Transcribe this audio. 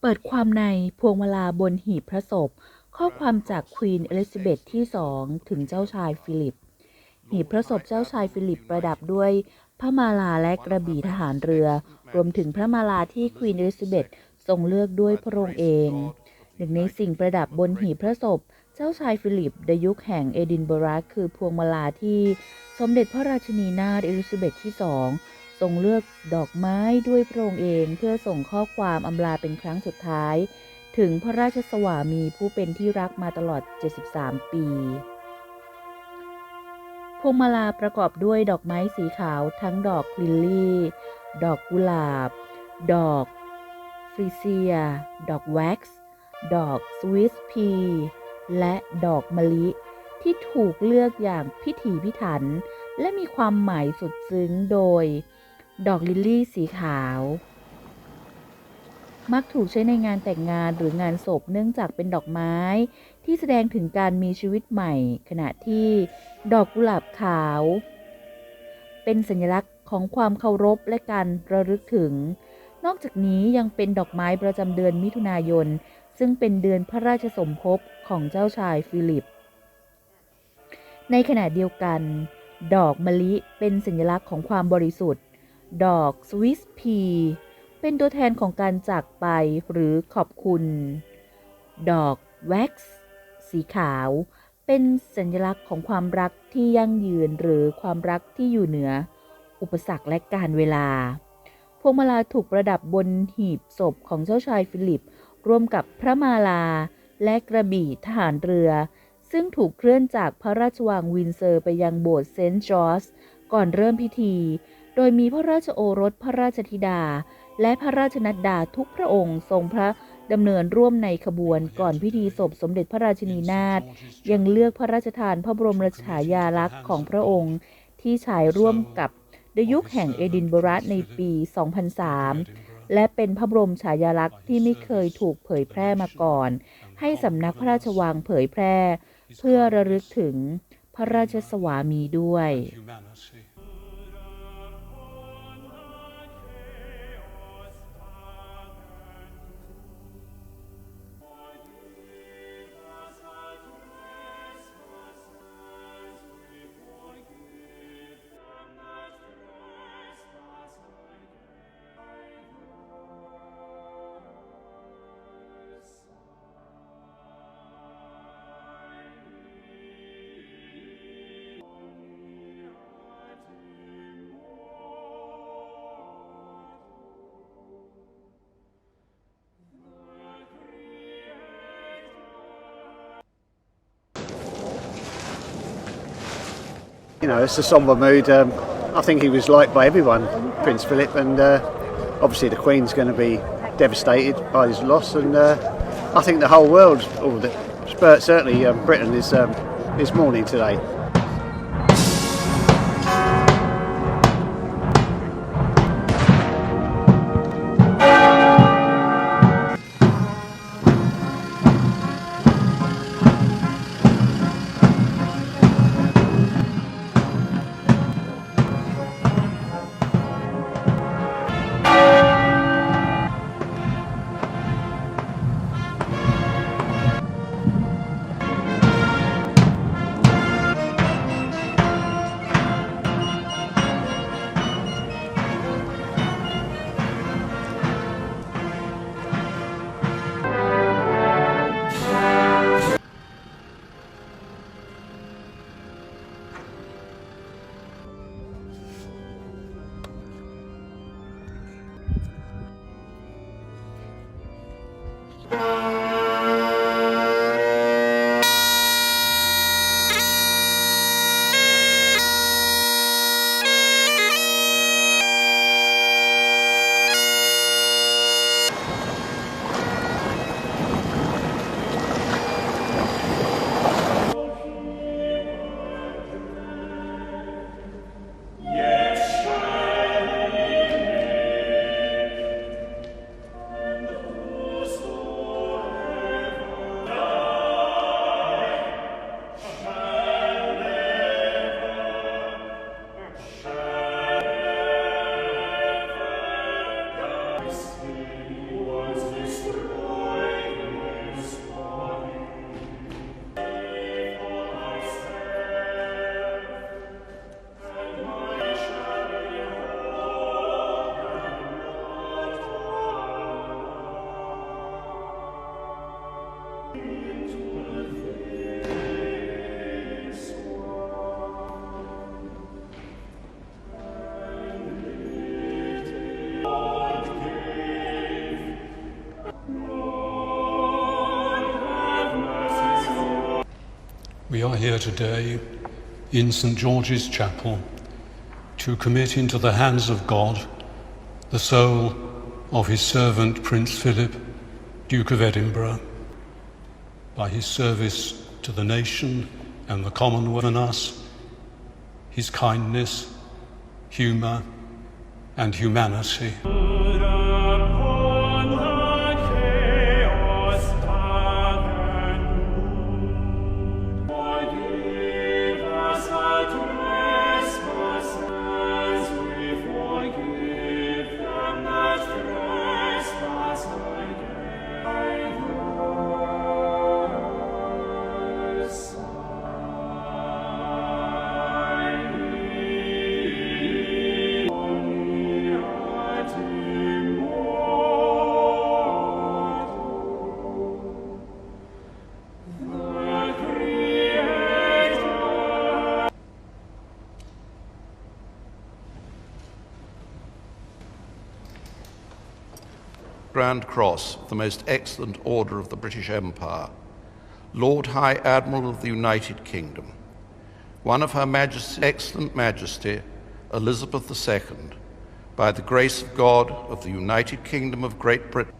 เปิดความในพวงมาลาบนหีบพระศพ ข้อความจากควีนเอลิซาเบธที่สองถึงเจ้าชายฟิลิป หีบพระศพเจ้าชายฟิลิปประดับด้วยพระมาลาและกระบี่ทหารเรือ รวมถึงพระมาลาที่ควีนเอลิซาเบธทรงเลือกด้วยพระองค์เอง หนึ่งในสิ่งประดับบนหีบพระศพ เจ้าชายฟิลิปในยุคแห่งเอดินบะระคือพวงมาลาที่สมเด็จพระราชินีนาถเอลิซาเบธที่สอง ทรงเลือกดอกไม้ด้วยพระองค์เองเพื่อส่งข้อความอำลาเป็นครั้งสุดท้าย ถึงพระราชสวามีผู้เป็นที่รักมาตลอด 73 ปีพวงมาลาประกอบด้วยดอกไม้สีขาวทั้งดอกลิลลี่ ดอกกุหลาบ ดอกฟริเซีย ดอกแว็กซ์ ดอกสวิสพี และดอกมะลิ ที่ถูกเลือกอย่างพิถีพิถัน และมีความหมายสุดซึ้งโดย ดอกลิลลี่สีขาว มักถูกใช้ในงานแต่งงานหรืองานศพเนื่องจากเป็นดอกไม้ ที่แสดงถึงการมีชีวิตใหม่ ขณะที่ดอกกุหลาบขาว เป็นสัญลักษณ์ของความเคารพและการระลึกถึง นอกจากนี้ยังเป็นดอกไม้ประจำเดือนมิถุนายน ซึ่งเป็นเดือนพระราชสมภพของเจ้าชายฟิลิป ในขณะเดียวกัน ดอกมะลิเป็นสัญลักษณ์ของความบริสุทธิ์ ดอกสวิสพี เป็นตัวแทนของการจากไปหรือขอบคุณ ดอกแว็กซ์สีขาว เป็นสัญลักษณ์ของความรักที่ยั่งยืนหรือความรักที่อยู่เหนือ อุปสรรคและการเวลา พวงมาลาถูกประดับบนหีบศพของเจ้าชายฟิลิป ร่วมกับพระมาลาและกระบี่ทหารเรือ ซึ่งถูกเคลื่อนจากพระราชวังวินเซอร์ไปยังโบสถ์เซนต์จอร์จก่อนเริ่มพิธี โดยมีพระราชโอรสพระราชธิดา และพระราชนัดดาทุกพระองค์ทรงพระดำเนินร่วมในขบวนก่อนพิธีศพสมเด็จพระราชินีนาถยังเลือกพระราชทานพระบรมราชฉายาลักษณ์ของพระองค์ที่ฉายร่วมกับในยุคแห่งเอดินบะระในปี 2003 และเป็นพระบรมฉายาลักษณ์ที่ไม่เคยถูกเผยแพร่มาก่อน ให้สำนักพระราชวังเผยแพร่ เพื่อระลึกถึงพระราชสวามีด้วย You know, it's a somber mood. Um, I think he was liked by everyone, Prince Philip, and uh, obviously the Queen's going to be devastated by his loss, and uh, I think the whole world, or the, certainly um, Britain, is um, is mourning today. We are here today in St George's Chapel to commit into the hands of God the soul of his servant Prince Philip, Duke of Edinburgh. By his service to the nation and the Commonwealth and us, his kindness, humour, and humanity. Grand Cross of the Most Excellent Order of the British Empire, Lord High Admiral of the United Kingdom, one of Her Majesty's Excellent Majesty Elizabeth II, by the grace of God of the United Kingdom of Great Britain.